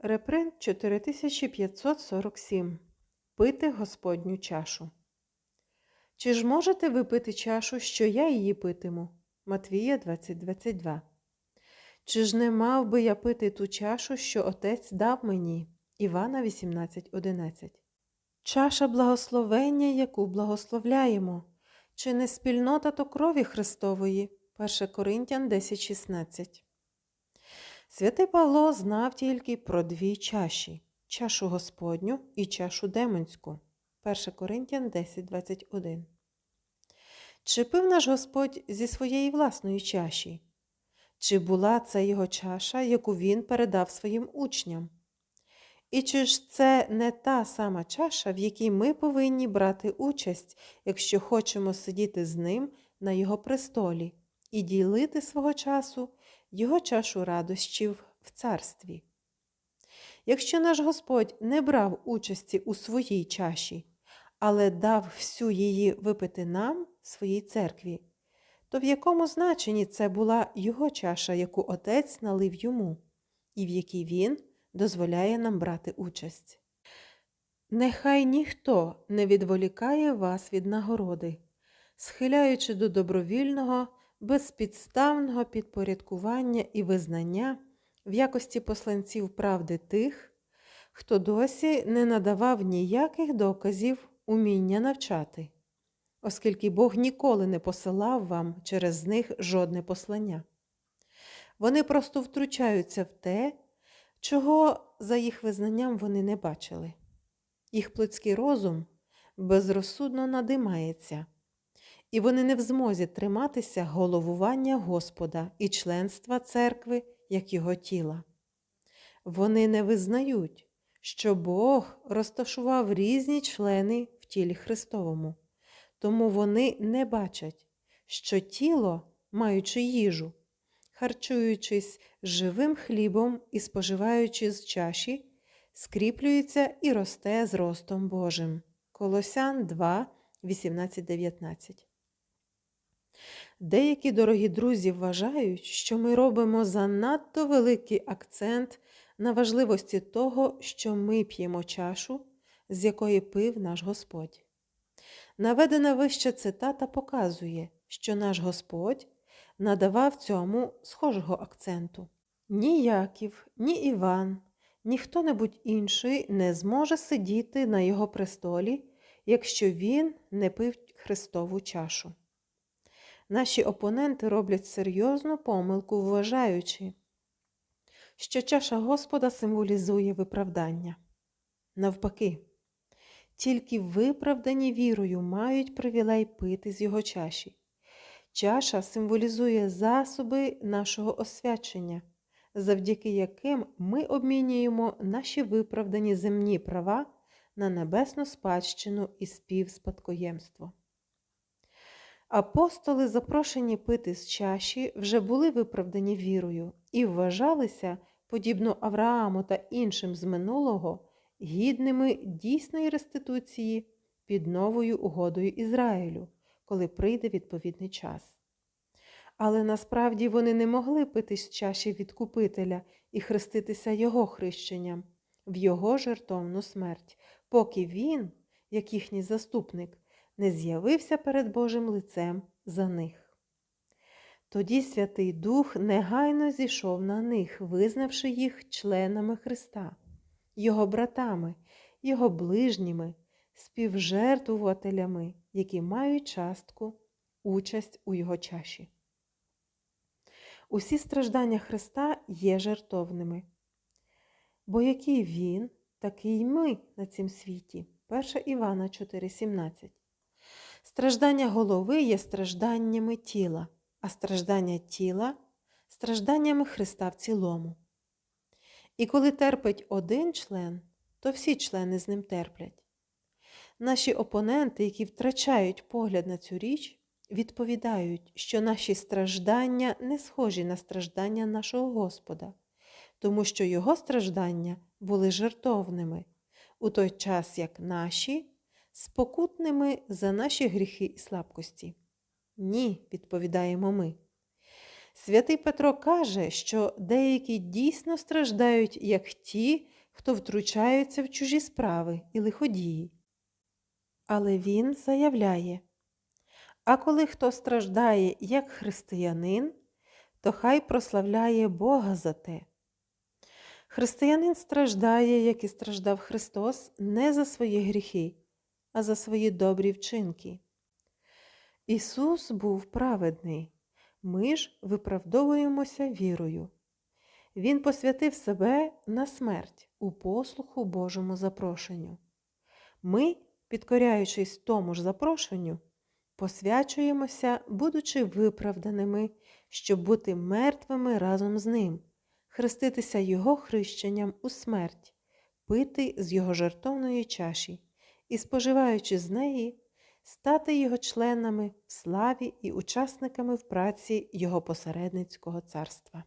Репринт 4547. Пити Господню чашу. Чи ж можете ви пити чашу, що я її питиму? Матвія 20.22. Чи ж не мав би я пити ту чашу, що Отець дав мені? Івана 18.11. Чаша благословення, яку благословляємо. Чи не спільнота то крові Христової? 1 Коринтян 10.16. Святий Павло знав тільки про дві чаші чашу Господню і чашу демонську. 1 Коринтян 10.21. Чи пив наш Господь зі своєї власної чаші? Чи була це його чаша, яку він передав своїм учням? І чи ж це не та сама чаша, в якій ми повинні брати участь, якщо хочемо сидіти з ним на його престолі і ділити свого часу його чашу радощів в царстві? Якщо наш Господь не брав участі у своїй чаші, але дав всю її випити нам, своїй церкві, то в якому значенні це була його чаша, яку Отець налив йому, і в якій він дозволяє нам брати участь? Нехай ніхто не відволікає вас від нагороди, схиляючи до добровільного, безпідставного підпорядкування і визнання в якості посланців правди тих, хто досі не надавав ніяких доказів уміння навчати, оскільки Бог ніколи не посилав вам через них жодне послання. Вони просто втручаються в те, чого за їх визнанням вони не бачили. Їх плотський розум безрозсудно надимається, і вони не в змозі триматися головування Господа і членства церкви як його тіла. Вони не визнають, що Бог розташував різні члени в тілі Христовому, тому вони не бачать, що тіло, маючи їжу, харчуючись живим хлібом і споживаючи з чаші, скріплюється і росте з ростом Божим. Колосян 2, 18, 19. Деякі дорогі друзі вважають, що ми робимо занадто великий акцент на важливості того, що ми п'ємо чашу, з якої пив наш Господь. Наведена вища цитата показує, що наш Господь надавав цьому схожого акценту. Ні Яків, ні Іван, ні хто-небудь інший не зможе сидіти на його престолі, якщо він не пив Христову чашу. Наші опоненти роблять серйозну помилку, вважаючи, що чаша Господа символізує виправдання. Навпаки, тільки виправдані вірою мають привілей пити з його чаші. Чаша символізує засоби нашого освячення, завдяки яким ми обмінюємо наші виправдані земні права на небесну спадщину і співспадкоємство. Апостоли, запрошені пити з чаші, вже були виправдані вірою і вважалися, подібно Аврааму та іншим з минулого, гідними дійсної реституції під новою угодою Ізраїлю, коли прийде відповідний час. Але насправді вони не могли пити з чаші відкупителя і хреститися його хрещенням в його жертовну смерть, поки він, як їхній заступник, не з'явився перед Божим лицем за них. Тоді Святий Дух негайно зійшов на них, визнавши їх членами Христа, Його братами, Його ближніми, співжертвувателями, які мають частку, участь у Його чаші. Усі страждання Христа є жертовними. Бо який Він, такий й ми на цім світі. 1 Івана 4,17 Страждання голови є стражданнями тіла, а страждання тіла стражданнями Христа в цілому. І коли терпить один член, то всі члени з ним терплять. Наші опоненти, які втрачають погляд на цю річ, відповідають, що наші страждання не схожі на страждання нашого Господа, тому що Його страждання були жертовними, у той час як наші спокутними за наші гріхи і слабкості. Ні, відповідаємо ми. Святий Петро каже, що деякі дійсно страждають, як ті, хто втручаються в чужі справи і лиходії. Але він заявляє, а коли хто страждає як християнин, то хай прославляє Бога за те. Християнин страждає, як і страждав Христос, не за свої гріхи, а за свої добрі вчинки. Ісус був праведний, ми ж виправдовуємося вірою. Він посвятив себе на смерть у послуху Божому запрошенню. Ми, підкоряючись тому ж запрошенню, посвячуємося, будучи виправданими, щоб бути мертвими разом з Ним, хреститися Його хрещенням у смерть, пити з Його жертовної чаші і, споживаючи з неї, стати Його членами в славі і учасниками в праці Його посередницького царства.